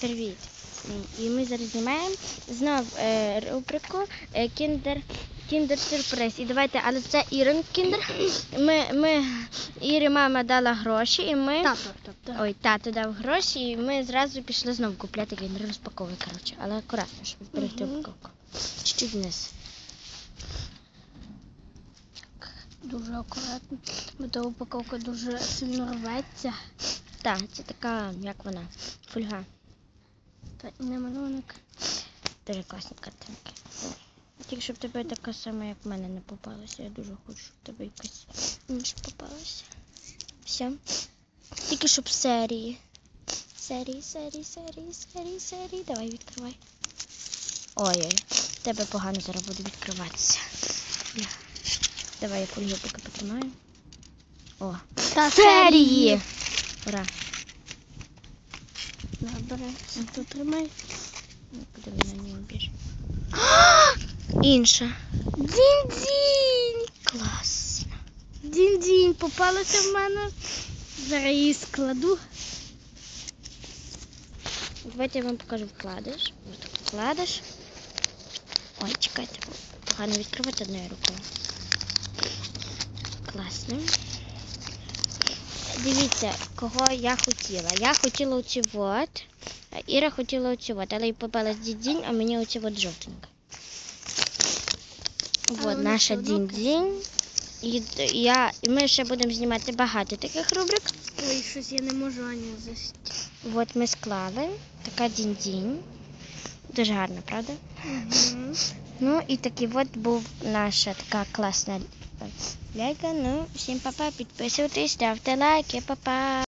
Привіт. І ми зараз знімаємо знов е, рубрику е, Кіндер. Кіндер сюрприз. І давайте, але це Ірин Кіндер. Ми, ми Ірі мама дала гроші, і ми. Тато, тобто. Ой, тато дав гроші, і ми зразу пішли знову купляти кіндер розпаковуй, коротше. Але акуратно, щоб зберегти упаковку. Чуть-чуть вниз. Дуже акуратно, бо та упаковка дуже сильно рветься. Так, це така, як вона, фольга. Не малюнок. Дуже класні картинки. Тільки щоб тебе така сама, як в мене, не попалася. Я дуже хочу, щоб тебе якась інша попалася. Все. Тільки щоб серії. Серії, серії, серії, серії, серії. Давай відкривай. Ой-ой, тебе погано зараз буде відкриватися. Давай я фольгу поки потримаю. О, Та серії! Ура! Добре, тут тримай. Ну, Куди вона не? Інша. Дінь-дінь! Класно. Дінь-дінь, попалася в мене. Зараз її складу. Давайте я вам покажу вкладиш. Ось так вкладиш. Ой, чекайте, погано відкривати одною рукою. Класно. Дивіться, кого я хотіла. Я хотіла оці от. а Іра хотіла оці от, але їй попалась дідінь, а мені оці от жовтенька. Але От наша дінь-дінь. І, я, і ми ще будемо знімати багато таких рубрик. Ой, щось я не можу Аню засти. От ми склали. Така дінь-дінь. Дуже гарна, правда? Угу. Ну і такий от був наша така класна лялька. Ну, всім па-па, підписуйтесь, ставте лайки, па-па.